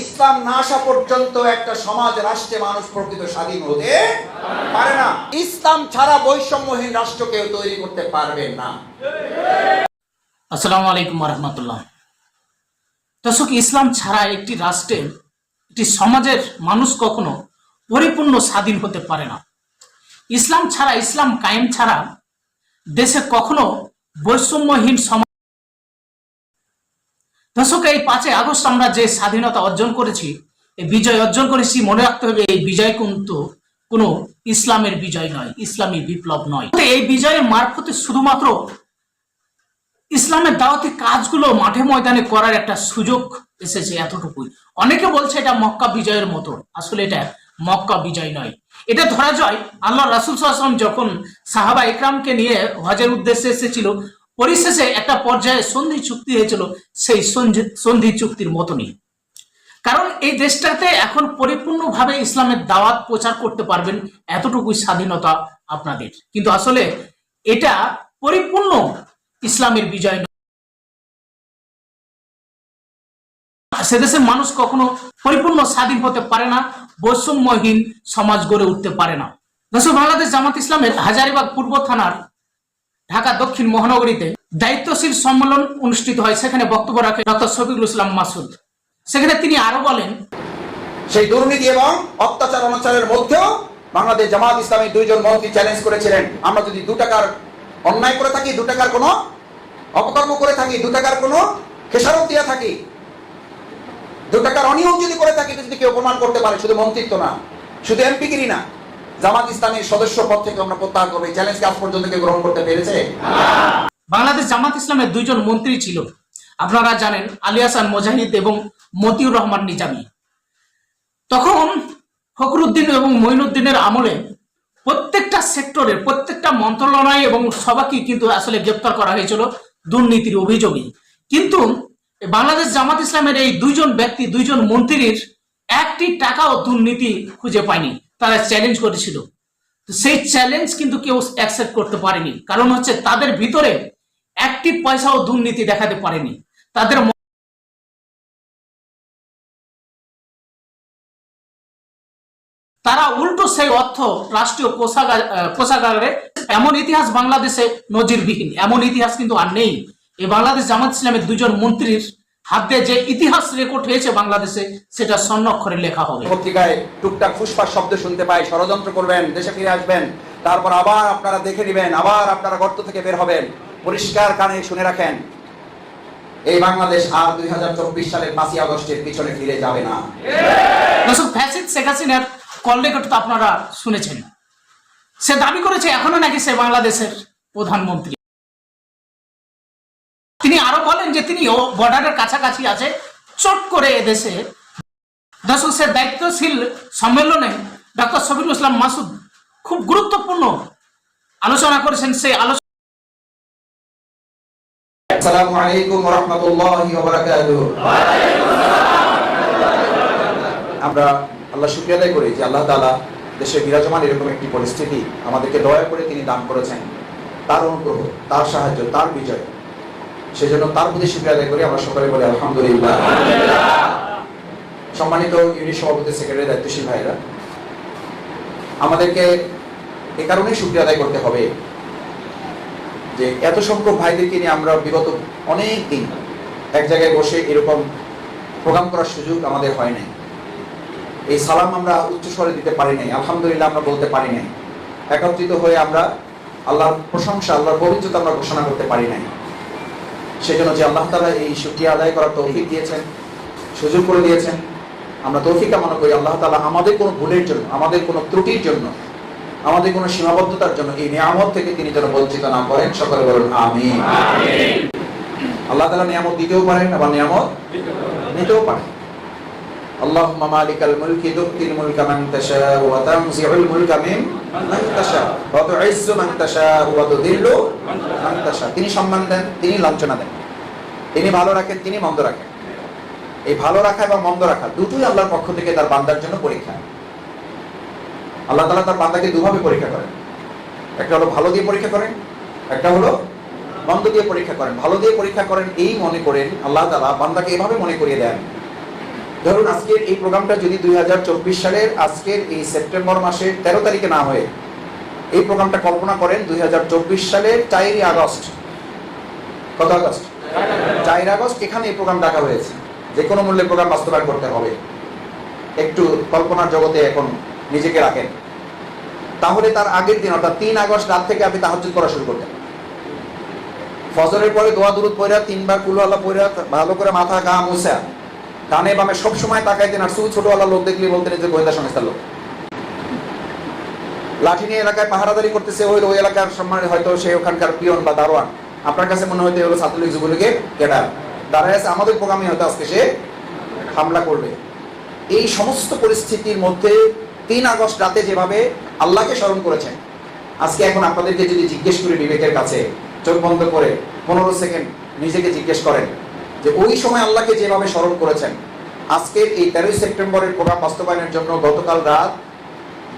ইসলাম না আসা পর্যন্ত একটা সমাজ রাষ্ট্রে মানুষ প্রকৃত স্বাধীন হতে পারে না। ইসলাম ছাড়া বৈষম্যহীন রাষ্ট্র কেউ তৈরি করতে পারবে না। আসসালামু আলাইকুম রহমতুল্লাহ দর্শক, ইসলাম ছাড়া একটি রাষ্ট্রে, একটি সমাজের মানুষ কখনো পরিপূর্ণ স্বাধীন হতে পারে না। ইসলাম ছাড়া, ইসলাম কায়েম ছাড়া দেশে কখনো বৈষম্যহীন সমাজ দর্শক এই পাঁচই আগস্ট আমরা যে স্বাধীনতা অর্জন করেছি, এই বিজয় অর্জন করেছি, মনে রাখতে হবে এই বিজয় কিন্তু কোনো ইসলামের বিজয় নয়, ইসলামী বিপ্লব নয়। এই বিজয়ের মারফতে শুধুমাত্র ইসলামের দাওয়াতি কাজগুলো মাঠে ময়দানে করার একটা সুযোগ এসেছে এতটুকুই। অনেকে বলছে এটা মক্কা বিজয়ের মতো, আসলে এটা মক্কা বিজয় নয়। এটা ধরা যায় আল্লাহ রাসুল সাল্লাম যখন সাহাবা ইকরামকে নিয়ে হজের উদ্দেশ্যে এসেছিল পরিশেষে একটা পর্যায়ে সন্ধি চুক্তি হয়েছিল, সেই সন্ধি- চুক্তির মতনই। কারণ এই দেশটাতে এখন পরিপূর্ণভাবে ইসলামের দাওয়াত প্রচার করতে পারবেন এতটুকুই স্বাধীনতা আপনাদের। কিন্তু আসলে এটা পরিপূর্ণ ইসলামের বিজয় নয়। সেদেশের মানুষ কখনো পরিপূর্ণ স্বাধীন হতে পারে না, বৈষম্যহীন সমাজ গড়ে উঠতে পারে না। দর্শক, বাংলাদেশ জামাত ইসলামের হাজারিবাগ পূর্ব থানার ঢাকা দক্ষিণ মহানগরীতে দায়িত্বশীল সম্মেলন অনুষ্ঠিত হয়। সেখানে বক্তব্য রাখে ডক্টর শফিকুল ইসলাম মাসুদ। সেখানে তিনি আরও বলেন, সেই দুর্নীতি এবং অত্যাচার অনাচারের মধ্যেও বাংলাদেশ জামাত ইসলামী দুইজন মন্ত্রী চ্যালেঞ্জ করেছিলেন। আমরা যদি দু টাকার অন্যায় করে থাকি, দু টাকার কোনো অপকর্ম করে থাকি, দু টাকার কোনো খেসারত দিয়ে থাকি, দু টাকার অনিয়ম যদি করে থাকি যদি কেউ প্রমাণ করতে পারে, শুধু মন্ত্রিত্ব না, শুধু এমপিগিরি না জামাত ইসলামীর সদস্য পদ থেকে আমরা প্রত্যাহার করব। এই চ্যালেঞ্জকে আজ পর্যন্ত কেউ গ্রহণ করতে পেরেছে? বাংলাদেশ জামাত ইসলামের দুইজন মন্ত্রী ছিল। আপনারা জানেন আলী হাসান মোজাহিদ এবং মতিউর রহমান নিজামী। তখন ফখরুদ্দিন এবং মঈনুদ্দিনের আমলে প্রত্যেকটা সেক্টরের প্রত্যেকটা মন্ত্রণালয় এবং সবাইকে কিন্তু আসলে গ্রেপ্তার করা হয়েছিল দুর্নীতির অভিযোগে। কিন্তু বাংলাদেশ জামাত ইসলামের এই দুইজন ব্যক্তি, দুইজন মন্ত্রীর একটি টাকাও দুর্নীতি খুঁজে পায়নি। তারা চ্যালেঞ্জ করেছিল। তো সেই চ্যালেঞ্জ কিন্তু কেউ অ্যাকসেপ্ট করতে পারেনি। কারণ হচ্ছে তাদের ভিতরে একটি পয়সাও দুর্নীতি দেখাতে পারেনি। তাদের তারা উল্টো সেই অর্থ রাষ্ট্রীয় কোষাগার কোষাগারে এমন ইতিহাস বাংলাদেশে নজিরবিহীন। এমন ইতিহাস কিন্তু আর নেই। এই বাংলাদেশ জামাত ইসলামের দুজন মন্ত্রীর হাত দিয়ে যে ইতিহাস রেকর্ড হয়েছে বাংলাদেশে সেটা স্বর্ণাক্ষরে লেখা হবে। পত্রিকায় টুকটাক ফুসফাস শব্দ শুনতে পাই ষড়যন্ত্র করবেন দেশে ফিরে আসবেন তারপর আবার আপনারা দেখে নেবেন আবার আপনারা গর্ত থেকে বের হবেন। পরিষ্কার কানে শুনে রাখেন এই বাংলাদেশ আর দুই হাজার চব্বিশ সালের পাঁচই আগস্টের পিছনে ফিরে যাবে না। ফ্যাসিদ শেখ হাসিনার কল রেকর্ড তো আপনারা শুনেছেন। সে দাবি করেছে এখনও নাকি সে বাংলাদেশের প্রধানমন্ত্রী। তিনি আরও বলেন যে তিনি ও বর্ডারের কাছাকাছি আছে, চট করে এদেশে। সে দায়িত্বশীল সম্মেলনে ডক্টর শফিকুল ইসলাম মাসুদ খুব গুরুত্বপূর্ণ আলোচনা করেছেন সেই আলোচনা আমরা আল্লাহ করি যে আল্লাহ দেশে বিরাজমান এরকম একটি পরিস্থিতি আমাদেরকে দয়া করে তিনি দান করেছেন। তার অনুগ্রহ, তার সাহায্য, তার বিজয় সেজন্য তার প্রতি শুকরিয়া আদায় করি, আমরা সকলে বলি আলহামদুলিল্লাহ। সম্মানিত ইউনিট সভাপতি, সেক্রেটারি, দায়িত্বশীল ভাইরা আমাদেরকে এ কারণেই শুকরিয়া আদায় করতে হবে যে এত সংখ্যক ভাইদেরকে নিয়ে আমরা বিগত অনেক দিন এক জায়গায় বসে এরকম প্রোগ্রাম করার সুযোগ আমাদের হয় নাই। এই সালাম আমরা উচ্চ স্বরে দিতে পারি নাই, আলহামদুলিল্লাহ আমরা বলতে পারি নাই। একত্রিত হয়ে আমরা আল্লাহর প্রশংসা, আল্লাহর পবিত্রতা আমরা ঘোষণা করতে পারি নাই। সেজন্য যে আল্লাহ তালা এই সুক্রিয়া আদায় করার তৌফিক দিয়েছেন সুযোগ করে দিয়েছেন আমরা তৌফিক কামনা করি আল্লাহ তালা আমাদের কোনো ভুলের জন্য আমাদের কোনো ত্রুটির জন্য আমাদের কোনো সীমাবদ্ধতার জন্য এই নিয়ামত থেকে তিনি যেন বঞ্চিত না করেন। সকলে বলুন আমি আল্লাহ তালা নিয়ামত দিতেও পারেন আবার নিয়ামত নিতেও পারেন। اللهم مالك الملك تؤتي الملك من تشاء وتنزع الملك من من تشاء وتعز من تشاء وتذل من تشاء তিনি সম্মান দেন তিনি লাঞ্ছনা দেন তিনি ভালো রাখেন তিনি মন্দ রাখেন এই ভালো রাখা এবং মন্দ রাখা দুটোই আল্লাহর পক্ষ থেকে তার বান্দার জন্য পরীক্ষা আল্লাহ তালা তার বান্দাকে দুভাবে পরীক্ষা করেন একটা হলো ভালো দিয়ে পরীক্ষা করেন একটা হলো মন্দ দিয়ে পরীক্ষা করেন ভালো দিয়ে পরীক্ষা করেন এই মনে করেন আল্লাহ তালা বান্দাকে এভাবে মনে করিয়ে দেন ধরুন আজকের এই প্রোগ্রামটা যদি দুই সালের আজকের এই সেপ্টেম্বর মাসের তেরো তারিখে না হয়ে এই প্রোগ্রামটা কল্পনা করেন দুই সালের চারই আগস্ট। কত আগস্ট? চার আগস্ট, এখানে এই প্রোগ্রাম ডাকা হয়েছে। যে কোনো মূল্যে প্রোগ্রাম বাস্তবায়ন করতে হবে। একটু কল্পনার জগতে এখন নিজেকে রাখেন। তাহলে তার আগের দিন, অর্থাৎ তিন আগস্ট রাত থেকে আপনি তাহাজ্জুদ করা শুরু করতেন। ফজরের পরে দোয়া দুরুদ পড়া তিনবার কুলওয়ালা পড়া ভালো করে মাথা গা মুছা। ডানে বামে সব সময় তাকাইতেন আর শুধু ছোটওয়ালা লোক দেখলে বলতেন যে গোয়েন্দা সংস্থার লোক। লাঠি নিয়ে এলাকায় পাহারাদারি করতেছে ওই ওই এলাকার সম্মানে হয়তো সে ওখানকার পিয়ন বা দারোয়ান। আপনার কাছে মনে হয়তো এগুলো ছাত্রলীগ যুবলীগের ক্যাডার। দাঁড়ায় আছে আমাদের প্রোগ্রামে হয়তো আজকে সে হামলা করবে। এই সমস্ত পরিস্থিতির মধ্যে তিন আগস্ট রাতে যেভাবে আল্লাহকে স্মরণ করেছেন, আজকে এখন আপনাদেরকে যদি জিজ্ঞেস করি বিবেকের কাছে, চোখ বন্ধ করে পনেরো সেকেন্ড নিজেকে জিজ্ঞেস করেন যে ওই সময় আল্লাহকে যেভাবে স্মরণ করেছেন, আজকের এই তেরোই সেপ্টেম্বরের প্রোগ্রাম বাস্তবায়নের জন্য গতকাল রাত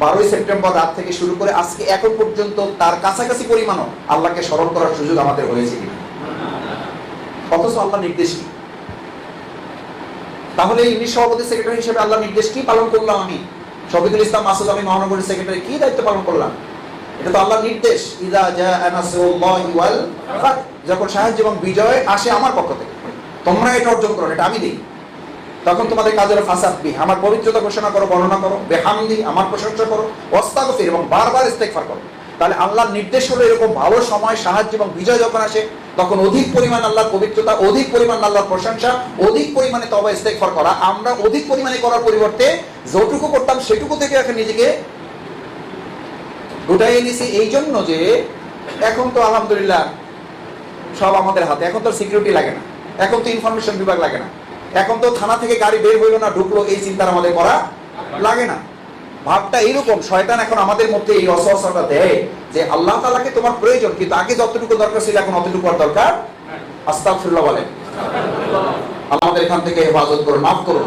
বারোই সেপ্টেম্বর রাত থেকে শুরু করে আজকে এখন পর্যন্ত তার কাছাকাছি পরিমাণও আল্লাহকে স্মরণ করার সুযোগ আমাদের হয়েছে অথচ আল্লাহ নির্দেশ কি? তাহলে ইংলিশ সভাপতি সেক্রেটারি হিসেবে আল্লাহ নির্দেশ কি পালন করলাম আমি? শফিকুল ইসলাম মাসুদ আমি মহানগরীর সেক্রেটারি কি দায়িত্ব পালন করলাম? এটা তো আল্লাহ নির্দেশ। ইদা যখন সাহায্য এবং বিজয় আসে আমার পক্ষ থেকে। তোমরা এটা অর্জন করো, এটা আমি দিই। তখন তোমাদের কাজের ফাসাদ বি আমার পবিত্রতা ঘোষণা করো, বর্ণনা করো, বেহামদি, আমার প্রশংসা করো ওস্তাগফির এবং বারবার ইস্তেগফার করো। তাহলে আল্লাহর নির্দেশ হলো এরকম ভালো সময়, সাহায্য এবং বিজয় যখন আসে, তখন অধিক পরিমাণ আল্লাহর পবিত্রতা, অধিক পরিমাণ আল্লাহর প্রশংসা, অধিক পরিমাণে তবা ইস্তেগফার করা। আমরা অধিক পরিমাণে করার পরিবর্তে যতটুকু করতাম সেটুকু থেকে এখন নিজেকে গোটাই নিছি। এই জন্য যে এখন তো আলহামদুলিল্লাহ সব আমাদের হাতে। এখন তো সিকিউরিটি লাগে না। এখন তো ইনফরমেশন বিভাগ লাগে না। এখন তো থানা থেকে গাড়ি বের হইল না ঢুকলো এই চিন্তার আমাদের করা লাগে না। ভাবটা এইরকম শয়তান এখন আমাদের মধ্যে এই অসহসটা দেয় যে আল্লাহ তালাকে তোমার প্রয়োজন কিন্তু আগে যতটুকু দরকার ছিল এখন অতটুকু আর দরকার আস্তাগফিরুল্লাহ বলেন। আমাদের এখান থেকে হেফাজত করুন মাফ করুন।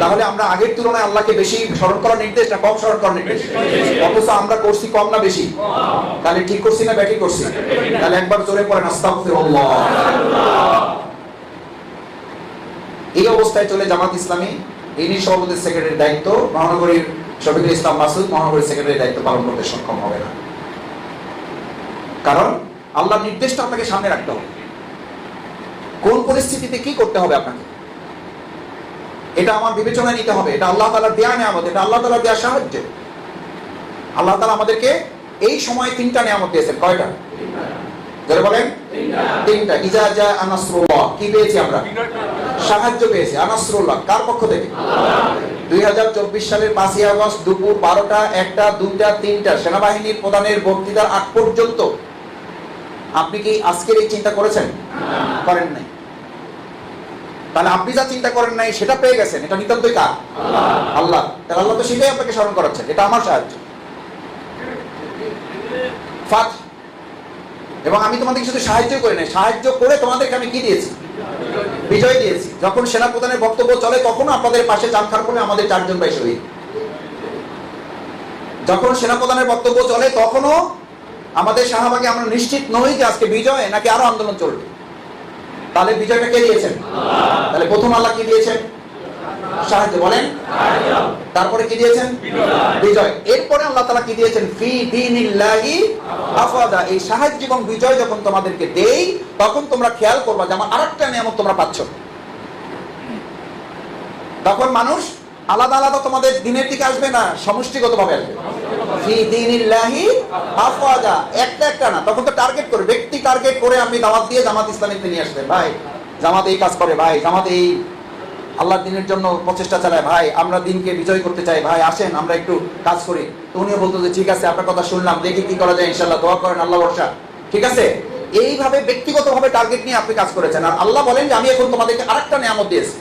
তাহলে আমরা আগের তুলনায় আল্লাহকে বেশি স্মরণ করার নির্দেশ না কম স্মরণ করার নির্দেশ? অথচ আমরা করছি কম না বেশি? তাহলে ঠিক করছি না ব্যাটি করছি? তাহলে একবার জোরে পড়েন আস্তাগফিরুল্লাহ। এই অবস্থায় চলে জামাত ইসলামী। ইনি সভাপতি সেক্রেটারির দায়িত্ব। মহানগরীর শফিকুল ইসলাম মাসুদ মহানগরীর সেক্রেটারির দায়িত্ব পালন করতে সক্ষম হবে না। কারণ আল্লাহর নির্দেশটা আপনাকে সামনে রাখতে হবে। কোন পরিস্থিতিতে কি করতে হবে আপনাকে? এটা আমার বিবেচনায় নিতে হবে। এটা আল্লাহ তালা দেয়া নেয়ামত। এটা আল্লাহ তালার দেয়া সাহায্য। আল্লাহ তালা আমাদেরকে এই সময় তিনটা নেয়ামত দিয়েছেন। কয়টা? বলেন? তিনটা। ইজা আনাসরুল্লাহ। কি পেয়েছি আমরা? সাহায্য পেয়েছি। আনাসরুল্লাহ, কার পক্ষ থেকে? দুই সালের পাঁচই আগস্ট দুপুর বারোটা, একটা, দুইটা, তিনটা, সেনাবাহিনীর প্রধানের বক্তৃতার আগ পর্যন্ত আপনি কি আজকের এই চিন্তা করেছেন? করেন নাই। তাহলে আপনি যা চিন্তা করেন নাই, সেটা পেয়ে গেছেন। এটা নিতান্তই কার? আল্লাহ। তাহলে আল্লাহ তো সেটাই আপনাকে স্মরণ করাচ্ছেন। এটা আমার সাহায্য। ফাত এবং আমি তোমাদেরকে শুধু সাহায্য করে নাই, সাহায্য করে তোমাদেরকে আমি কি দিয়েছি? বিজয় দিয়েছি। যখন সেনাপ্রধানের বক্তব্য চলে তখন আপনাদের পাশে চাঁদখার করে আমাদের চারজন ভাই শহীদ। যখন সেনাপ্রধানের বক্তব্য চলে, তখনও আমাদের শাহবাগে আমরা নিশ্চিত নই যে আজকে বিজয় নাকি আরও আন্দোলন চলবে। তাহলে বিজয়টা কে দিয়েছেন? তাহলে প্রথম আল্লাহ কি দিয়েছেন? সাহায্য বলেন। তারপরে কি দিয়েছেন? বিজয়। এরপরে আল্লাহ কি দিয়েছেন? ফি দীনিল্লাহি আফাদা। এই সাহায্য এবং বিজয় যখন তোমাদেরকে দেই, তখন তোমরা খেয়াল করবা যে আমার আরেকটা নিয়ামত তোমরা পাচ্ছ। তখন মানুষ আলাদা আলাদা তোমাদের দিনের দিকে আসবে না সমষ্টিগত ভাবে আসবে। ফি দীনিল্লাহি আফওয়াজা একটা একটা না, তখন তো টার্গেট করে, ব্যক্তি টার্গেট করে আপনি দাওয়াত দিয়ে জামাত ইসলামীতে নিয়ে আসবেন। ভাই, জামাত এই কাজ করে, ভাই, জামাত এই আল্লাহর দিনের জন্য প্রচেষ্টা চালায়, ভাই, আমরা দিনকে বিজয় করতে চাই, ভাই, আসেন, আমরা একটু কাজ করি। তো উনিও বলতো যে, ঠিক আছে, আপনার কথা শুনলাম, দেখি কি করা যায় ইনশাল্লাহ দোয়া করেন, আল্লাহ বর্ষা ঠিক আছে? এইভাবে ব্যক্তিগতভাবে টার্গেট নিয়ে আপনি কাজ করেছেন। আর আল্লাহ বলেন যে, আমি এখন তোমাদেরকে আরেকটা নিয়ামত দিয়েছি।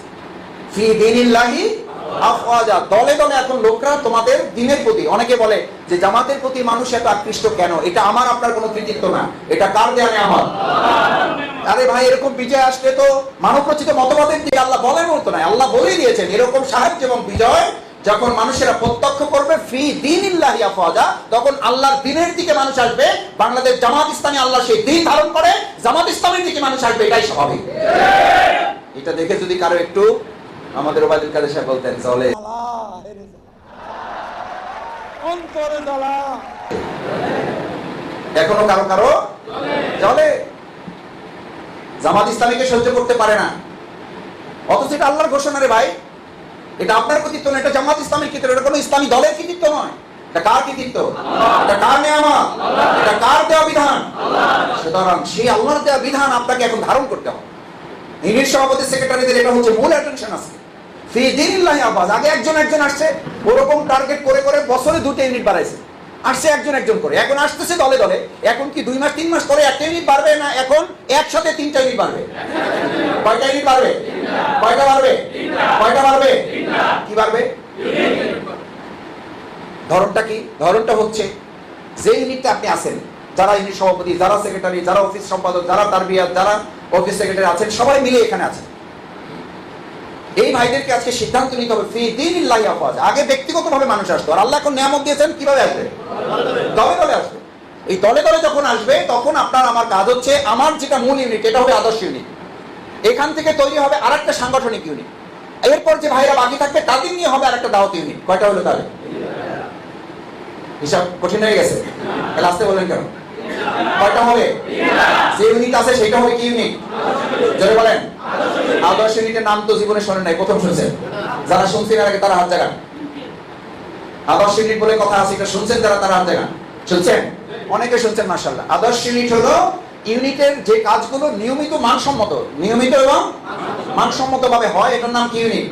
ফি দিনিল্লাহি আফওয়াজা, দলে দলে এখন লোকরা তোমাদের দিনের প্রতি, অনেকে বলে যে জামাতের প্রতি মানুষ এত আকৃষ্ট কেন? এটা আমার, আপনার কোনো কৃতিত্ব না। এটা কার দেয়া আমার? আরে ভাই, এরকম বিজয় আসলে তো মানব রচিত মতবাদের দিকে আল্লাহ আল্লাহ বলেই দিয়েছেন, এরকম সাহায্য এবং বিজয় যখন মানুষেরা প্রত্যক্ষ করবে, ফি দিন ইল্লাহি আফওয়াজা, তখন আল্লাহর দিনের দিকে মানুষ আসবে, বাংলাদেশ জামাত ইসলামী আল্লাহ সেই দিন ধারণ করে, জামাত ইসলামের দিকে মানুষ আসবে, এটাই স্বাভাবিক। এটা দেখে যদি কারও একটু আমাদের ওবায়দুল কাদের সাহেব বলতেন জ্বালা। এখনও কারও কারও? জলে। জামাত ইসলামীকে সহ্য করতে পারে না। অথচ এটা আল্লাহর ঘোষণা রে ভাই। এটা আপনার কৃতিত্ব না এটা জামাত ইসলামের কৃতিত্ব এটা কোনো ইসলামী দলের কৃতিত্ব নয়। এটা কার কৃতিত্ব? এটা কার নেয়ামত? এটা কার দেওয়া বিধান? সুতরাং সেই আল্লাহর দেওয়া বিধান আপনাকে এখন ধারণ করতে হবে। ইউনিট সভাপতি সেক্রেটারিদের এটা হচ্ছে মূল অ্যাটেনশন আব্বাস আগে একজন একজন আসছে, ওরকম টার্গেট করে করে বছরে দুটো ইউনিট বাড়াইছে। আসছে একজন একজন করে। এখন আসতেছে দলে দলে। এখন কি দুই মাস, তিন মাস পরে একটা ইউনিট বাড়বে না এখন একসাথে তিনটা ইউনিট বাড়বে? কয়টা ইউনিট বাড়বে? কয়টা বাড়বে? কয়টা বাড়বে? কি বাড়বে? ধরনটা কি? ধরনটা হচ্ছে, যে ইউনিটটা আপনি আছেন, যারা ইউনিট সভাপতি, যারা সেক্রেটারি যারা অফিস সম্পাদক, যারা তারবিয়াত যারা অফিস সেক্রেটারি আছেন, সবাই মিলে এখানে আছেন। এই ভাইদেরকে আজকে সিদ্ধান্ত নিতে হবে, ফি দিন ইল্লাহি আফওয়াজ। আগে ব্যক্তিগতভাবে মানুষ আসতো, আর আল্লাহ এখন নিয়ামত দিয়েছেন, কীভাবে আসবে? দলে দলে আসবে। এই দলে দলে যখন আসবে, তখন আপনার আমার কাজ হচ্ছে, আমার যেটা মূল ইউনিট এটা হবে আদর্শ ইউনিট এখান থেকে তৈরি হবে আরেকটা সাংগঠনিক ইউনিট এরপর যে ভাইরা বাকি থাকবে, তাদের নিয়ে হবে আর একটা দাওয়াত ইউনিট কয়টা হলো তাহলে হিসাব কঠিন হয়ে গেছে। তাহলে আসতে বললেন কেন? কয়টা হবে? যে ইউনিট আছে সেটা হবে কি ইউনিট জোরে বলেন। আদর্শ ইউনিটের নাম তো জীবনে শোনেন নাই, প্রথম শুনছেন। যারা শুনছেন আগে তারা হাত জাগান। বলে কথা আছে, এটা শুনছেন যারা তারা হাত জাগান। শুনছেন? অনেকে শুনছেন আদর্শ ইউনিট হলো ইউনিটের যে কাজগুলো নিয়মিত মানসম্মত, নিয়মিত এবং মানসম্মত ভাবে হয়, এটার নাম কি ইউনিট?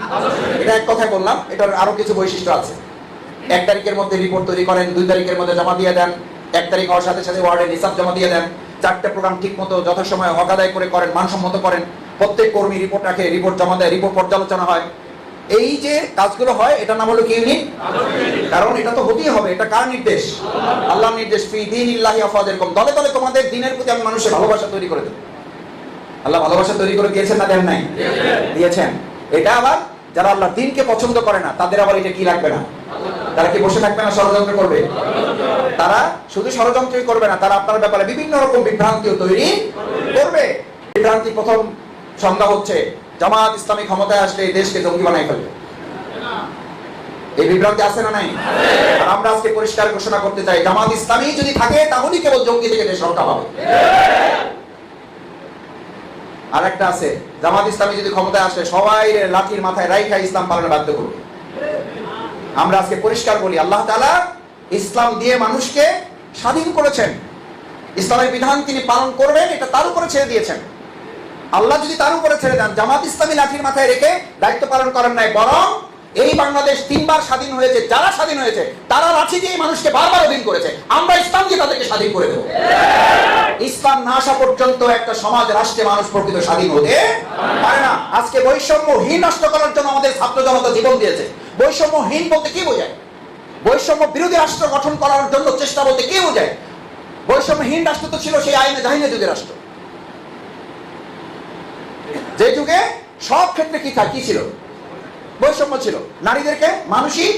এটা এক কথায় বললাম, এটার আরও কিছু বৈশিষ্ট্য আছে। এক তারিখের মধ্যে রিপোর্ট তৈরি করেন, দুই তারিখের মধ্যে জমা দিয়ে দেন, এক তারিখ হওয়ার সাথে সাথে ওয়ার্ডে হিসাব জমা দিয়ে দেন, চারটে প্রোগ্রাম ঠিক মতো যথাসময়ে হক আদায় করে করেন, মানসম্মত করেন। প্রত্যেক কর্মী রিপোর্ট রাখে রিপোর্ট জমা দেয় রিপোর্ট পর্যালোচনা হয়। এই যে কাজগুলো হয়, এটার নাম হলো কি ইউনিট? কারণ এটা তো হতেই হবে, এটা কার নির্দেশ? আল্লাহর নির্দেশ, ফি দিন ইল্লাহি দলে দলে তোমাদের দিনের প্রতি আমি মানুষের ভালোবাসা তৈরি করে দেব। আল্লাহ ভালোবাসা তৈরি করে দিয়েছেন না দেন নাই? দিয়েছেন। এটা আবার যারা আল্লাহ দিনকে পছন্দ করে না, তাদের আবার এটা কি লাগবে না? তারা কি বসে থাকবে না ষড়যন্ত্র করবে? তারা শুধু ষড়যন্ত্রই করবে না, তারা আপনার ব্যাপারে বিভিন্ন রকম বিভ্রান্তিও তৈরি করবে। বিভ্রান্তি প্রথম সংজ্ঞা হচ্ছে জামাত ইসলামী ক্ষমতায় আসলে এই দেশকে জঙ্গি বানাই ফেলবে। এই বিভ্রান্তি আছে না নাই? আর আমরা আজকে পরিষ্কার ঘোষণা করতে চাই জামাত ইসলামী যদি থাকে তাহলেই কেবল জঙ্গি থেকে দেশ রক্ষা পাবে। আর একটা আছে জামাত ইসলামী যদি ক্ষমতায় আসে সবাই লাঠির মাথায় রাইখা ইসলাম পালনে বাধ্য করবে। আমরা আজকে পরিষ্কার বলি আল্লাহ তালা ইসলাম দিয়ে মানুষকে স্বাধীন করেছেন। ইসলামের বিধান তিনি পালন করবেন এটা তার উপরে ছেড়ে দিয়েছেন। আল্লাহ যদি তার উপরে ছেড়ে দেন, জামাত ইসলামী লাঠির মাথায় রেখে দায়িত্ব পালন করেন নাই, বরং এই বাংলাদেশ তিনবার স্বাধীন হয়েছে, যারা স্বাধীন হয়েছে, তারা লাঠি দিয়ে মানুষকে বারবার অধীন করেছে। আমরা ইসলাম দিয়ে তাদেরকে স্বাধীন করে দেবো। ইসলাম না আসা পর্যন্ত একটা সমাজ, রাষ্ট্রে মানুষ প্রকৃত স্বাধীন হতে পারে না। আজকে বৈষম্যহীন নষ্ট করার জন্য আমাদের ছাত্র জনতা জীবন দিয়েছে। বৈষম্যহীন বলতে কি বোঝায়? বৈষম্য বিরোধী রাষ্ট্র গঠন করার জন্য চেষ্টা বলতে কি বোঝায়? বৈষম্যহীন রাষ্ট্র তো ছিল সেই আইনে জাহিনে যুগের রাষ্ট্র। যে যুগে সব ক্ষেত্রে কি কি ছিল? বৈষম্য ছিল। নারীদেরকে মানুষই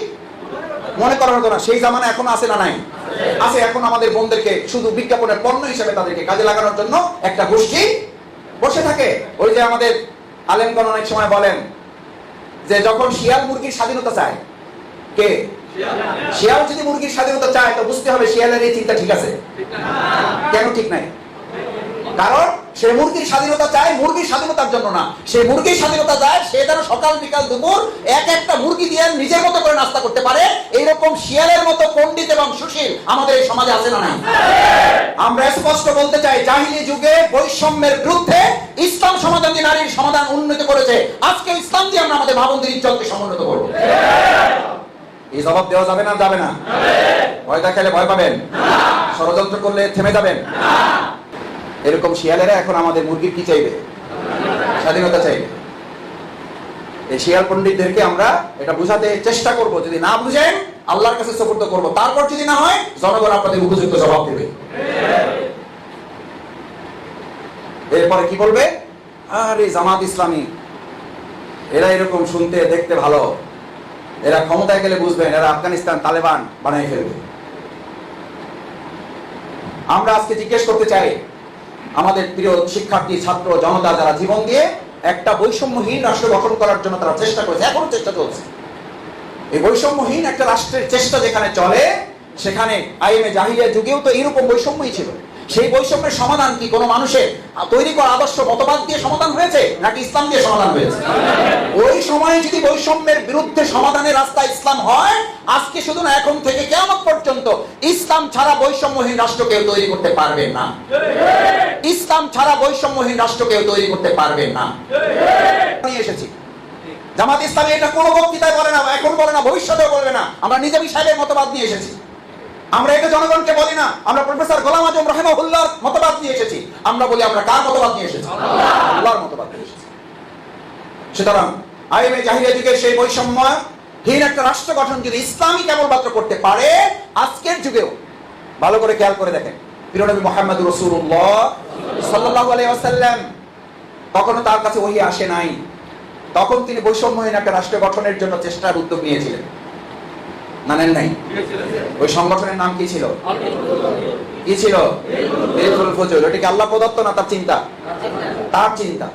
মনে করা হতো না। সেই জামানা এখন আছে না নাই? আছে এখন আমাদের বোনদেরকে শুধু বিজ্ঞাপনের পণ্য হিসেবে তাদেরকে কাজে লাগানোর জন্য একটা গোষ্ঠী বসে থাকে। ওই যে আমাদের আলেমগণ অনেক সময় বলেন যে যখন শিয়াল মুরগির স্বাধীনতা চায়, কে? শিয়াল যদি মুরগির স্বাধীনতা চায়, তো বুঝতে হবে শিয়ালের এই চিন্তা ঠিক আছে? কেন ঠিক নাই? কারণ সে মুরগির স্বাধীনতা চায়, মুরগির স্বাধীনতার জন্য না। সে মুরগির স্বাধীনতা চায় সে যেন সকাল, বিকাল, দুপুর এক একটা মুরগি দিয়ে নিজের মতো করে নাস্তা করতে পারে। এইরকম শিয়ালের মতো পণ্ডিত এবং সুশীল আমাদের এই সমাজে আছে না নাই? আমরা স্পষ্ট বলতে চাই, জাহিলি যুগে বৈষম্যের বিরুদ্ধে ইসলাম সমাধান দিয়ে নারীর সমাধান উন্নত করেছে, আজকে ইসলাম দিয়ে আমরা আমাদের ভাবন্দির ইজ্জতকে সমুন্নত করব। এই জবাব দেওয়া যাবে না যাবে না? ভয় দেখালে ভয় পাবেন? ষড়যন্ত্র করলে থেমে যাবেন? এরকম শিয়ালেরা এখন আমাদের মুরগির কি চাইবে? স্বাধীনতা চাইবে। এই শিয়াল পণ্ডিতদেরকে আমরা এটা বুঝাতে চেষ্টা করব, যদি না বুঝেন, আল্লাহর কাছে সফর্দ করব। তারপর যদি না হয়, জনগণ আপনাদের উপযুক্ত জবাব দেবে। এরপরে কি বলবে? আরে জামাত ইসলামী, এরা এরকম শুনতে, দেখতে ভালো। এরা ক্ষমতায় গেলে বুঝবেন, এরা আফগানিস্তান তালেবান বানিয়ে ফেলবে। আমরা আজকে জিজ্ঞেস করতে চাই আমাদের প্রিয় শিক্ষার্থী, ছাত্র, জনতা যারা জীবন দিয়ে একটা বৈষম্যহীন রাষ্ট্র গঠন করার জন্য তারা চেষ্টা করেছে, এখনও চেষ্টা চলছে। এই বৈষম্যহীন একটা রাষ্ট্রের চেষ্টা যেখানে চলে, সেখানে আইএমএ জাহিরিয়া যুগেও তো এইরকম বৈষম্যই ছিল। সেই বৈষম্যের সমাধান কি? কোনো মানুষের তৈরি করা আদর্শ মতবাদ দিয়ে সমাধান হয়েছে নাকি ইসলাম দিয়ে সমাধান হয়েছে? ওই সময়ে যদি বৈষম্যের বিরুদ্ধে সমাধানের রাস্তা ইসলাম হয়, আজকে শুধু না, এখন থেকে কেমন পর্যন্ত ইসলাম ছাড়া বৈষম্যহীন রাষ্ট্র কেউ তৈরি করতে পারবে না। ইসলাম ছাড়া বৈষম্যহীন রাষ্ট্র কেউ তৈরি করতে পারবে না। এসেছি। জামাত ইসলামী এটা কোনো বক্তৃতায় বলে না, এখন বলে না, ভবিষ্যতেও বলবে না। আমরা নিজামী সাহেবের মতবাদ নিয়ে এসেছি। আমরা এটা জনগণকে বলি না। আমরা প্রফেসর গোলাম আজম রহেমাহুল্লাহর মতবাদ নিয়ে এসেছি। আমরা বলি আমরা কার মতবাদ নিয়ে এসেছি? আল্লাহর মতবাদ নিয়ে এসেছি। সুতরাং আইএমএ জাহিরিয়া যুগের সেই বৈষম্য, হীন একটা রাষ্ট্র গঠন যদি ইসলামই কেবলমাত্র করতে পারে, আজকের যুগেও, ভালো করে খেয়াল করে দেখেন প্রিয়নবী মোহাম্মদ রসুল্লাহ সাল্লাহ আলাইসাল্লাম কখনো তার কাছে ওহি আসে নাই। তখন তিনি বৈষম্যহীন একটা রাষ্ট্র গঠনের জন্য চেষ্টার উদ্যোগ নিয়েছিলেন। মানেন নাই। ওই সংগঠনের নাম কি ছিল? কি ছিল? ফজল। ওটা কি আল্লাহ প্রদত্ত না তার চিন্তা? তার চিন্তা।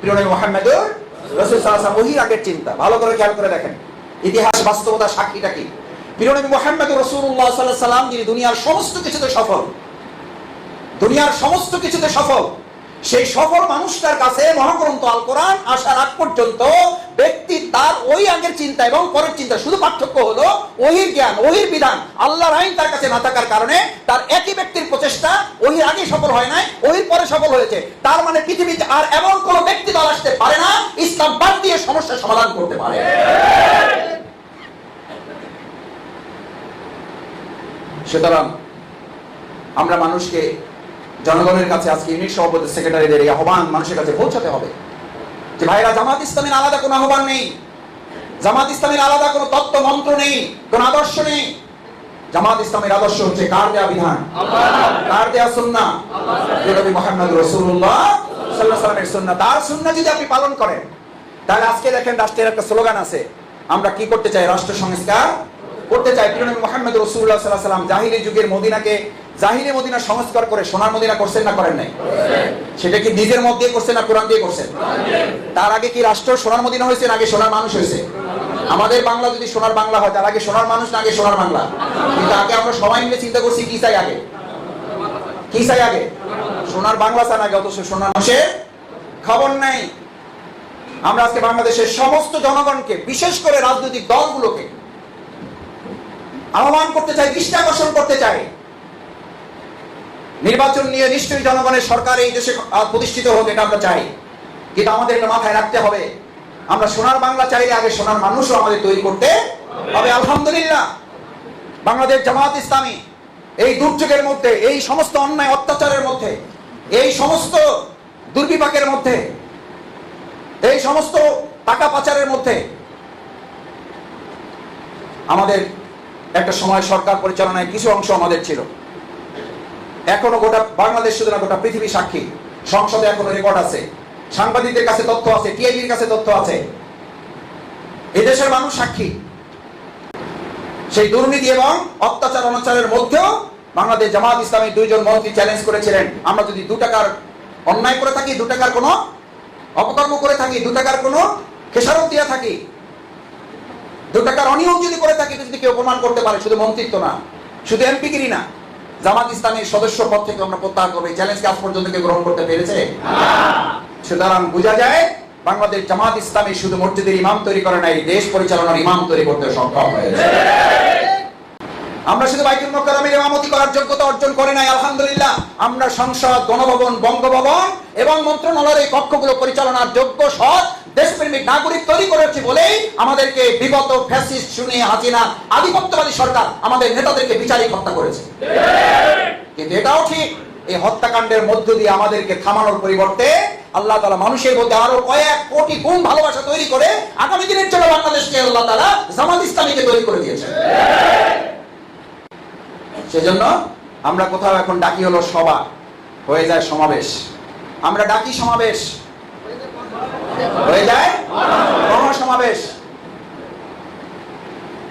প্রিয় নবী মুহাম্মদুর রাসূল ওয়াসাল্লাম, ওহির আগের চিন্তা। ভালো করে খেয়াল করে দেখেন। ইতিহাস বাস্তবতা সাক্ষীটা কি? প্রিয় রাসূলুল্লাহ সাল্লাল্লাহু আলাইহি সাল্লাম যিনি দুনিয়ার সমস্ত কিছুতে সফল। দুনিয়ার সমস্ত কিছুতে সফল। সেই সফল মানুষটার কাছে মহাগ্রন্থ আল কোরআন আসার আগ পর্যন্ত ব্যক্তি তার ওই আগের চিন্তা এবং পরের চিন্তা, শুধু পার্থক্য হলো ওহির জ্ঞান, ওহির বিধান, আল্লাহর আইন তার কাছে না থাকার কারণে তার একই ব্যক্তির প্রচেষ্টা ওহির আগে সফল হয় নাই, ওহির পরে সফল হয়েছে। তার মানে পৃথিবীতে আর এমন কোন ব্যক্তি দল আসতে পারে না, ইসলাম বাদ দিয়ে সমস্যার সমাধান করতে পারে। সুতরাং আমরা মানুষকে জনগণের কাছে আজকে ইউনিট সভাপতি সেক্রেটারিদের এই আহ্বান মানুষের কাছে পৌঁছাতে হবে। যে ভাইরা, জামাত ইসলামের আলাদা কোনো আহ্বান নেই। জামাত ইসলামের আলাদা কোনো তত্ত্ব মন্ত্র নেই, কোনো আদর্শ নেই। জামাত ইসলামের আদর্শ হচ্ছে কার দেয়া বিধান? কার দেয়া সুন্না নবী মুহাম্মদ ওয়াসাল্লামের সুন্নাহ। তার সুন্নাহ যদি আপনি পালন করেন, তাহলে আজকে দেখেন রাষ্ট্রের একটা স্লোগান আছে, আমরা কি করতে চাই? রাষ্ট্র সংস্কার করতে চাই। প্রিয় মুহাম্মদ রাসূলুল্লাহ সাল্লাল্লাহু আলাইহি জাহিলি যুগের মদিনাকে জাহিলি মদিনা সংস্কার করে, সোনার মদিনা করছেন না করেন নাই? সেটা কি নিজের মত দিয়ে করছেন না কোরআন দিয়ে করছেন? তার আগে কি রাষ্ট্র সোনার মদিনা হয়েছে আগে সোনার মানুষ হয়েছে? আমাদের বাংলা যদি সোনার বাংলা হয়, তার আগে সোনার মানুষ না আগে সোনার বাংলা? কিন্তু আগে আমরা সবাই মিলে চিন্তা করছি কি চাই আগে? কি চাই আগে? সোনার বাংলা চান আগে, অথচ সোনার মানুষের খবর নাই। আমরা আজকে বাংলাদেশের সমস্ত জনগণকে, বিশেষ করে রাজনৈতিক দলগুলোকে, আহ্বান করতে চাই, দৃষ্টি আকর্ষণ করতে চাই। নির্বাচন নিয়ে নিশ্চয়ই জনগণের সরকার এই দেশে প্রতিষ্ঠিত হোক, এটা আমরা চাই। কিন্তু আমাদের এটা মাথায় রাখতে হবে। আমরা সোনার বাংলা চাইলে আগে সোনার মানুষও আমাদের তৈরি করতে হবে, আলহামদুলিল্লাহ। বাংলাদেশ জামাত ইসলামী এই দুর্যোগের মধ্যে, এই সমস্ত অন্যায় অত্যাচারের মধ্যে, এই সমস্ত দুর্বিপাকের মধ্যে, এই সমস্ত টাকা পাচারের মধ্যে আমাদের একটা সময় সরকার পরিচালনায় কিছু অংশ আমাদের ছিল। এখনও গোটা বাংলাদেশ শুধু না, গোটা পৃথিবী সাক্ষী। সংসদে এখনও রেকর্ড আছে। সাংবাদিকদের কাছে তথ্য আছে, টিআইবির কাছে তথ্য আছে। এদেশের মানুষ সাক্ষী। সেই দুর্নীতি এবং অত্যাচার অনাচারের মধ্যেও বাংলাদেশ জামাত ইসলামের দুইজন মন্ত্রী চ্যালেঞ্জ করেছিলেন। আমরা যদি দু টাকার অন্যায় করে থাকি, দু টাকার কোনো অপকর্ম করে থাকি, দু টাকার কোনো খেসারত দিয়ে থাকি, দু টাকার অনিয়ম যদি করে থাকি যদি কেউ প্রমাণ করতে পারে, শুধু মন্ত্রিত্ব না, শুধু এমপিগিরি না জামাত ইসলামের সদস্য পদ থেকে আমরা প্রত্যাহার করব। এই চ্যালেঞ্জকে আজ পর্যন্ত কেউ গ্রহণ করতে পেরেছে? সুতরাং বোঝা যায়, বাংলাদেশ জামাত ইসলামী শুধু মসজিদের ইমাম তৈরি করে নাই, দেশ পরিচালনার ইমাম তৈরি করতে সক্ষম হয়েছে। আমরা শুধু বাইতুল মোকাররমের ইমামতি করার যোগ্যতা অর্জন করে নাই, আলহামদুলিল্লাহ। আমরা সংসদ, গণভবন, বঙ্গভবন এবং মন্ত্রণালয়ের এই কক্ষগুলো পরিচালনার যোগ্য সৎ, দেশপ্রেমিক নাগরিক তৈরি করেছি বলেই আমাদেরকে বিগত ফ্যাসিস্ট শুনে হাসিনা, আধিপত্যবাদী সরকার আমাদের নেতাদেরকে বিচারিক হত্যা করেছে। কিন্তু এটাও ঠিক, এই হত্যাকাণ্ডের মধ্য দিয়ে আমাদেরকে থামানোর পরিবর্তে আল্লাহ তালা মানুষের মধ্যে আরও কয়েক কোটি গুণ ভালোবাসা তৈরি করে আগামী দিনের জন্য বাংলাদেশকে আল্লাহ তালা জামাত ইসলামীকে তৈরি করে দিয়েছেন। সেজন্য আমরা কোথাও এখন ডাকি হলো সভা। হয়ে যায় সমাবেশ। আমরা ডাকি সমাবেশ। হয়ে যায় মহাসমাবেশ।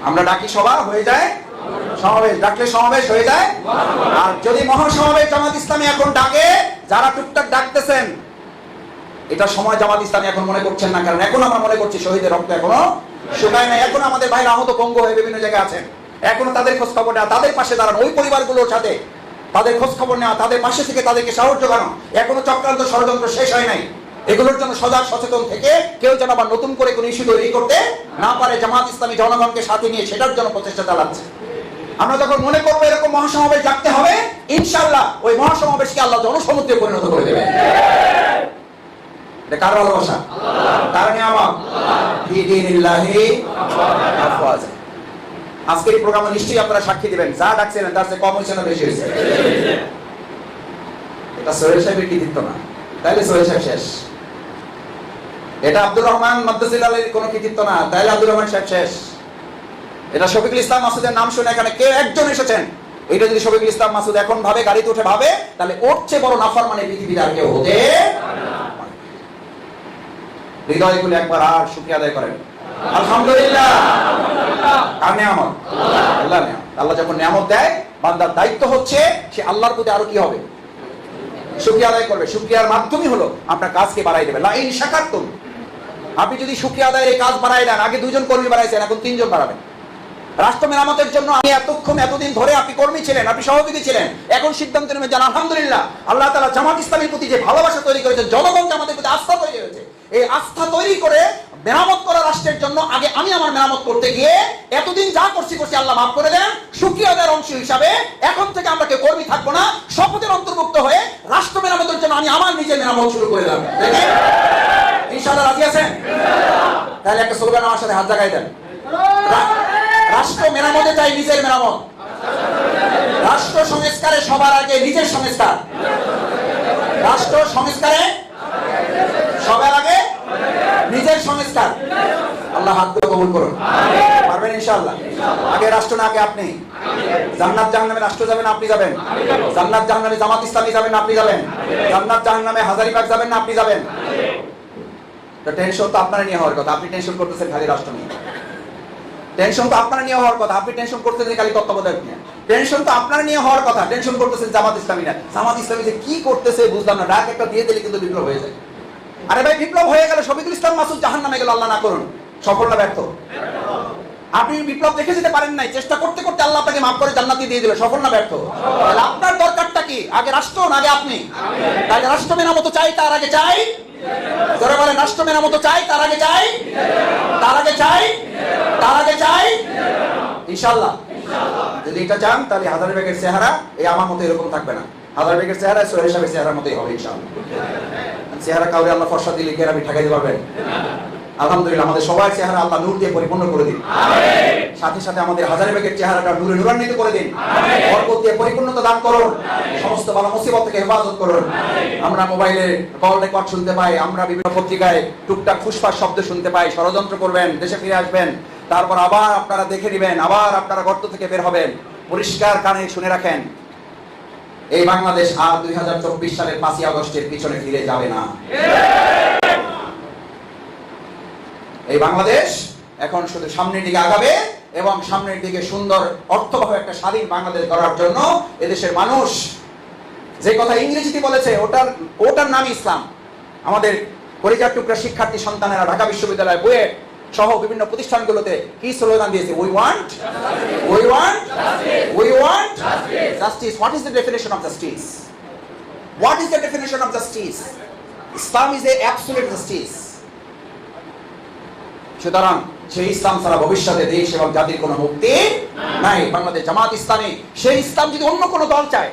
আমরা ডাকি সভা, হয়ে যায় সমাবেশ। ডাকলে সমাবেশ, হয়ে যায় আর যদি মহাসমাবেশ জামাত ইসলামী এখন ডাকে, যারা টুকটাক ডাকতেছেন, এটা সময় জামাত ইসলামী এখন মনে করছেন না, কারণ এখন আমরা মনে করছি শহীদের রক্ত এখনও শুকায় নাই। এখন আমাদের ভাইরা আহত, পঙ্গ হয়ে বিভিন্ন জায়গায় আছেন। এখনও তাদের খোঁজ খবর নেওয়া, তাদের পাশে দাঁড়ানো, ওই পরিবারগুলোর সাথে তাদের খোঁজ খবর নেওয়া, তাদের পাশে থেকে তাদেরকে সাহস জোগানো এখনও চক্রান্ত ষড়যন্ত্র শেষ হয় নাই। এগুলোর জন্য সজাগ সচেতন থেকে কেউ যেন আবার নতুন করে কোনো ইস্যু তৈরি করতে না পারে, জামাত ইসলামী জনগণকে সাথে নিয়ে সেটার জন্য প্রচেষ্টা চালাচ্ছে। আমরা যখন মনে করব এরকম মহাসমাবেশ ডাকতে হবে ইনশাল্লাহ ওই মহাসমাবেশকে আল্লাহ জনসমুদ্রে পরিণত করে দেবে। কার ভালোবাসা? কার নিয়ামত? ফি দীনিল্লাহি আফওয়াজা। আজকের এই প্রোগ্রামে নিশ্চয়ই আপনারা সাক্ষী দিবেন। যা ডাকছিলেন তার চেয়ে কম হয়েছে না বেশি হয়েছে? এটা সোহেল সাহেবের কৃতিত্ব না? তাইলে সোহেল সাহেব শেষ। এটা আব্দুর রহমান মাদ্দাসিল আলীর কোনো কৃতিত্ব না, তাইলে আব্দুর রহমান সাহেব শেষ। এটা শফিকুল ইসলাম মাসুদের নাম শুনে এখানে কেউ একজন এসেছেন? এটা যদি শফিকুল ইসলাম মাসুদ এখন ভাবে, গাড়িতে উঠে ভাবে, তাহলে ওর বড় নাফার মানে পৃথিবীতে আর কেউ হতে। হৃদয় খুলে একবার আর শুক্রিয়া আদায় করেন। আল্লাহ যখন নিয়ামত দেয়, বান্দার দায়িত্ব হচ্ছে সে আল্লাহর প্রতি আরও কি হবে? শুক্রিয়া আদায় করবে। শুক্রিয়ার মাধ্যমই হলো আপনার কাজকে বাড়াই দেবে। লাইন শাকারতুম আপনি যদি শুক্রিয়া আদায়ের কাজ বাড়াই দেন, আগে দুইজন কর্মী বাড়াইছেন, এখন তিনজন বাড়াবেন। রাষ্ট্র মেরামতের জন্য আমি এতক্ষণ, এতদিন ধরে আপনি কর্মী ছিলেন, আপনি সহযোগী ছিলেন। এখন সিদ্ধান্ত নেবেন, জান, আলহামদুলিল্লাহ, আল্লাহ তালা জামাত ইসলামের প্রতি যে ভালোবাসা তৈরি করেছেন জনগণ জামাতের প্রতি আস্থা তৈরি হয়েছে এই আস্থা তৈরি করে মেরামত করা রাষ্ট্রের জন্য আগে আমি আমার মেরামত করতে গিয়ে এতদিন যা করছি করছি আল্লাহ মাফ করে দেন। সুক্রিয়া অংশ হিসাবে এখন থেকে আমরা কেউ কর্মী থাকব না। শপথের অন্তর্ভুক্ত হয়ে রাষ্ট্র মেরামতের জন্য আমি আমার নিজের মেরামত শুরু করে দিলাম। ইনশাআল্লাহ রাজি আছেন? তাহলে একটা আমার সাথে হাত জাগাই দেন। রাষ্ট্র মেরামতে চাই নিজের মেরামত। রাষ্ট্র সংস্কারে সবার আগে নিজের সংস্কার। রাষ্ট্র সংস্কারে সংস্কার। আল্লাহ কবুল করুন। পারবেন ইনশাআল্লাহ। আগে রাষ্ট্র না আগে আপনি। জান্নাত জাহান্নামে রাষ্ট্র যাবেন আপনি যাবেন। জান্নাত জাহান্নামে জামাত ইসলামী যাবেন আপনি যাবেন। জান্নাত জাহান্নামে হাজারিবাগ যাবেন না আপনি যাবেন। তো টেনশন তো আপনারা নিয়ে হওয়ার কথা আপনি টেনশন করতেছেন খালি রাষ্ট্র নিয়ে। টেনশন তো আপনারা নিয়ে হওয়ার কথা আপনি টেনশন করতেছেন খালি তত্ত্বাবধায়ক নিয়ে। টেনশন তো আপনারা নিয়ে হওয়ার কথা টেনশন করতেছেন জামাত ইসলামী না জামাত ইসলামী যে কি করতেছে বুঝলাম না ডাক একটা দিয়ে দিলে কিন্তু বিপ্লব হয়ে যায়। আরে ভাই, বিপ্লব হয়ে গেল শফিকুল ইসলাম মাসুদ জাহান নামে গেল আল্লাহ না করুন। সফল না ব্যর্থ। আপনি বিপ্লব দেখে যেতে পারেন নাই, চেষ্টা করতে করতে আল্লাহ আপনাকে মাফ করে জান্নাতি দিয়ে দিল। সফল না ব্যর্থ। তাহলে আপনার দরকারটা কি? আগে রাষ্ট্র, না আগে আপনি? তাহলে রাষ্ট্র মেরামতো চাই, তার আগে চাই। ধরে বলেন, রাষ্ট্র মেরামতো চাই, তার আগে চাই। তার আগে চাই। তার আগে চাই। ইনশাল্লাহ যদি এটা চান, তাহলে হাজার বেগের চেহারা এই আমার মতো এরকম থাকবে না। হাজার বেগের চেহারা সোহেল সাহেবের চেহারার মতোই হবে ইনশাল্লাহ চেহারা কাউরে আল্লাহ ফর্সা দিলে কে আপনি ঠেকাইতে পারবেন? আলহামদুলিল্লাহ, আমাদের সবার চেহারা আল্লাহ নূর দিয়ে পরিপূর্ণ করে দিন। সাথে সাথে আমাদের হাজার বেগের চেহারাটা নূরে নূরান্বিত করে দিন। বরকত দিয়ে পরিপূর্ণতা দান করুন। সমস্ত বালা মুসিবত থেকে হেফাজত করুন। আমরা মোবাইলে কল রেকর্ড শুনতে পাই, আমরা বিভিন্ন পত্রিকায় টুকটাক ফুসফাস শব্দ শুনতে পাই, ষড়যন্ত্র করবেন, দেশে ফিরে আসবেন। তারপর আবার আপনারা দেখে নেবেন, আবার আপনারা গর্ত থেকে বের হবেন। পরিষ্কার কানে শুনে রাখেন। এই বাংলাদেশ আর দুই হাজার চব্বিশ সালের পাঁচই আগস্টের পিছনে ফিরে যাবে না। এই বাংলাদেশ এখন শুধু সামনের দিকে আগাবে এবং সামনের দিকে সুন্দর, অর্থবহ একটা স্বাধীন বাংলাদেশ গড়ার জন্য এদেশের মানুষ যে কথা ইংরেজিতে বলেছে, ওটার ওটার নাম ইসলাম। আমাদের পরিচার টুকরা শিক্ষার্থী সন্তানেরা ঢাকা বিশ্ববিদ্যালয় বইয়ে সহ বিভিন্ন প্রতিষ্ঠানগুলোতে কি স্লোগান দিয়েছে? We want we want we want justice what is the definition of justice what is the definition of justice Islam is a absolute justice সুতরাং সেই ইসলাম ছাড়া ভবিষ্যতে দেশ এবং জাতির কোনো মুক্তি নাই। বাংলাদেশ জামাত ইসলামী, সেই ইসলাম যদি অন্য কোনো দল চায়,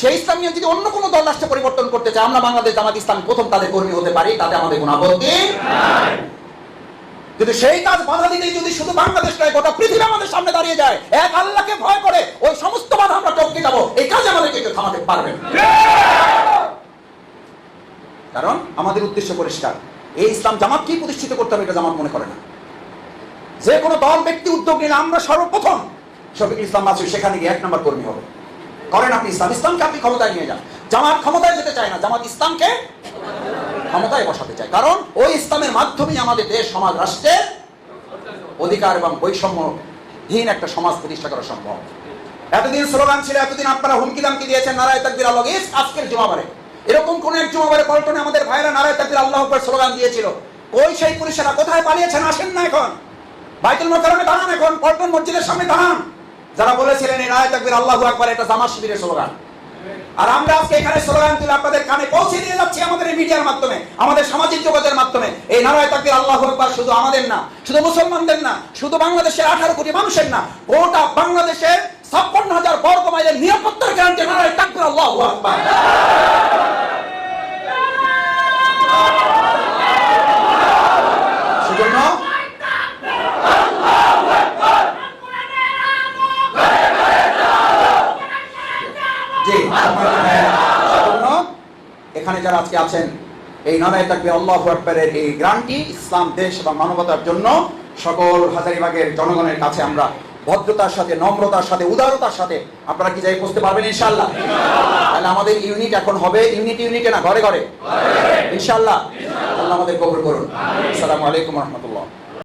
সেই ইসলাম নিয়ে যদি অন্য কোনো দল রাষ্ট্র পরিবর্তন করতে চায়, আমরা বাংলাদেশ জামাত ইসলাম প্রথম তাদের কর্মী হতে পারি, তাতে আমাদের কোনো আপত্তি কিন্তু সেই কাজ বাধা দিতেই যদি শুধু বাংলাদেশ নয়, গোটা পৃথিবী আমাদের সামনে দাঁড়িয়ে যায়, এক আল্লাহকে ভয় করে ওই সমস্ত বাধা আমরা টপকে যাব, এই কাজ আমাদেরকে কেউ থামাতে পারবে কারণ আমাদের উদ্দেশ্য পরিষ্কার। এই ইসলাম জামাতকেই প্রতিষ্ঠিত করতে হবে এটা জামাত মনে করে না। যে কোনো দল, ব্যক্তি, উদ্যোগ নিলে আমরা সর্বপ্রথম শফিকুল ইসলাম মাসুদ সেখানে গিয়ে এক নম্বর কর্মী হবে। করেন আপনি ইসলাম। ইসলামকে আপনি ক্ষমতায় নিয়ে যান। জামাত ক্ষমতায় যেতে চায় না। জামাত ইসলামকে ক্ষমতায় বসাতে চায় কারণ ওই ইসলামের মাধ্যমেই আমাদের দেশ, সমাজ রাষ্ট্রের অধিকার এবং বৈষম্যহীন একটা সমাজ প্রতিষ্ঠা করা সম্ভব। এতদিন স্লোগান ছিল, এতদিন আপনারা হুমকি দামকি দিয়েছেন, নারায় তাকবির আলগিস আজকের জুমাবারে। এরকম কোন এক জমাবারে পল্টনে আমাদের ভাইরা নারায় তাকবীর আল্লাহ স্লোগান দিয়েছিল। ওই সেই পুলিশেরা, কোথায় পালিয়েছেন? আসেন না এখন। বাইতুল মোকারমে দাঁড়ান এখন, পল্টন মসজিদের সামনে দাঁড়ান। যারা বলেছিলেন এই নারায় তাকবীর আল্লাহু আকবার, এটা জামাত শিবিরের স্লোগান। আর আমরা আজকে এখানে স্লোগান তুলে আপনাদের কানে পৌঁছে দিয়ে যাচ্ছি আমাদের মিডিয়ার মাধ্যমে, আমাদের সামাজিক যোগাযোগের মাধ্যমে। এই নারায় তাকবীর আল্লাহু আকবার শুধু আমাদের না, শুধু মুসলমানদের না, শুধু বাংলাদেশের আঠারো কোটি মানুষের না, গোটা বাংলাদেশের ছাপ্পান্ন হাজার বর্গ মাইলের নিরাপত্তার গ্যারান্টি নারায় তাকবীর আল্লাহ আকবার। সেজন্য জি সম্মানিত ভাইয়েরা, সেজন্য এখানে যারা আজকে আছেন, এই নারায় তাকবীর আল্লাহু আকবারের এই গ্রান্টি, ইসলাম, দেশ এবং মানবতার জন্য সকল হাজারিবাগের জনগণের কাছে আমরা ভদ্রতার সাথে, নম্রতার সাথে, উদারতার সাথে আপনারা কি যাই বুঝতে পারবেন ইনশাআল্লাহ? তাহলে আমাদের ইউনিট এখন হবে, ইউনিট ইউনিটে না, ঘরে ঘরে? ইনশাআল্লাহ। আল্লাহ আমাদের কবুল করুন। আসসালামু আলাইকুম রহমতুল্লাহ।